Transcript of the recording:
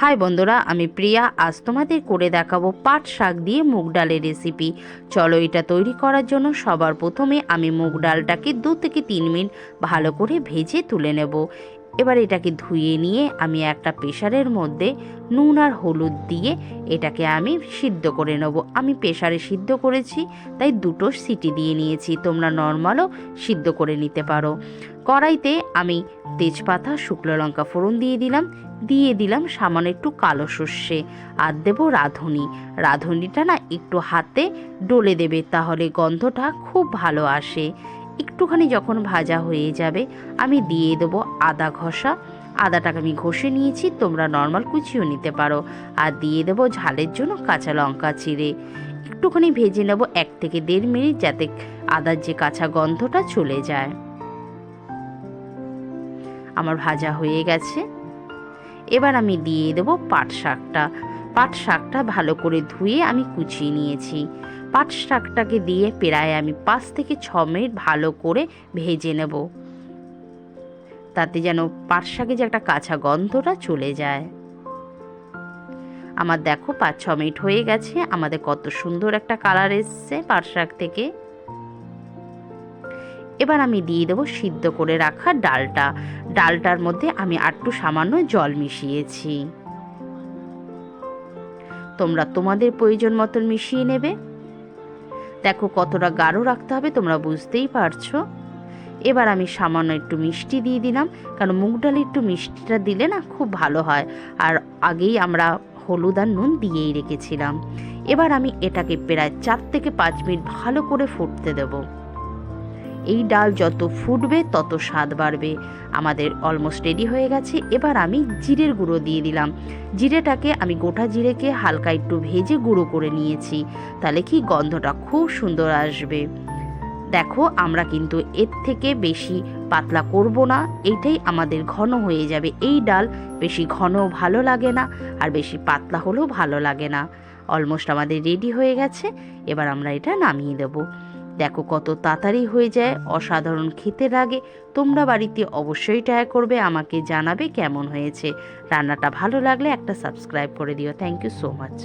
High বন্ধুরা, আমি প্রিয়া। আজ তোমাদের করে দেখাবো পাট শাক দিয়ে মুগ ডালের রেসিপি। চলো এটা তৈরি করার জন্য সবার প্রথমে আমি মুগ ডালটাকে দু থেকে তিন মিনিট ভালো করে ভেজে তুলে নেব। এবার এটাকে ধুয়ে নিয়ে আমি একটা প্রেশারের মধ্যে নুন আর হলুদ দিয়ে এটাকে আমি সিদ্ধ করে নেব। আমি প্রেশারে সিদ্ধ করেছি, তাই দুটো সিটি দিয়ে নিয়েছি। তোমরা নর্মালও সিদ্ধ করে নিতে পারো। কড়াইতে আমি তেজপাতা, শুকনো লঙ্কা ফোড়ন দিয়ে দিলাম। দিয়ে দিলাম সামান্য একটু কালো সর্ষে আর দেবো রাঁধুনি। রাঁধুনিটা না একটু হাতে ডলে দেবে, তাহলে গন্ধটা খুব ভালো আসে। একটুখানি যখন ভাজা হয়ে যাবে, আমি দিয়ে দেবো আদা ঘষা। আদাটাকে আমি ঘষে নিয়েছি, তোমরা নর্মাল কুচিও নিতে পারো। আর দিয়ে দেবো ঝালের জন্য কাঁচা লঙ্কা চিড়ে। একটুখানি ভেজে নেব এক থেকে দেড় মিনিট যাতে আদার যে কাঁচা গন্ধটা চলে যায়। আমার ভাজা হয়ে গেছে। এবার আমি দিয়ে দেবো পাট শাকটা। পাট শাকটা ভালো করে ধুয়ে আমি কুচিয়ে নিয়েছি। পাট শাকটাকে দিয়ে প্রায় আমি পাঁচ থেকে ছ মিনিট ভালো করে ভেজে নেব। তাতে যেন পাট শাকে যে একটা কাঁচা গন্ধটা চলে যায়। আমার দেখো পাঁচ, ছ মিনিট হয়ে গেছে, আমাদের কত সুন্দর একটা কালার এসছে পাট শাক থেকে। এবার আমি দিয়ে দেবো সিদ্ধ করে রাখা ডালটা। ডালটার মধ্যে আমি আটটু সামান্য জল মিশিয়েছি। তোমরা তোমাদের প্রয়োজন মতন মিশিয়ে নেবে। দেখো কতটা গাঢ় রাখতে হবে, তোমরা বুঝতেই পারছ। এবার আমি সামান্য একটু মিষ্টি দিয়ে দিলাম, কারণ মুগ ডালে একটু মিষ্টিটা দিলে না খুব ভালো হয়। আর আগেই আমরা হলুদ আর নুন দিয়েই রেখেছিলাম। এবার আমি এটাকে প্রায় চার থেকে পাঁচ মিনিট ভালো করে ফুটতে দেবো। এই ডাল যত ফুটবে, তত স্বাদ বাড়বে। আমাদের অলমোস্ট রেডি হয়ে গেছে। এবার আমি জিরের গুঁড়ো দিয়ে দিলাম। জিরেটাকে আমি গোটা জিরেকে হালকা একটু ভেজে গুঁড়ো করে নিয়েছি। তাহলে কি গন্ধটা খুব সুন্দর আসবে। দেখো, আমরা কিন্তু এর থেকে বেশি পাতলা করব না। এইটাই আমাদের ঘন হয়ে যাবে। এই ডাল বেশি ঘন ভালো লাগে না, আর বেশি পাতলা হলেও ভালো লাগে না। অলমোস্ট আমাদের রেডি হয়ে গেছে। এবার আমরা এটা নামিয়ে দেবো। দেখো কত তাড়াতাড়ি হয়ে যায়। অসাধারণ খেতে লাগে। তোমরা বাড়িতে অবশ্যই ট্রাই করবে। আমাকে জানাবে কেমন হয়েছে। রান্নাটা ভালো লাগলে একটা সাবস্ক্রাইব করে দিও। Thank you so much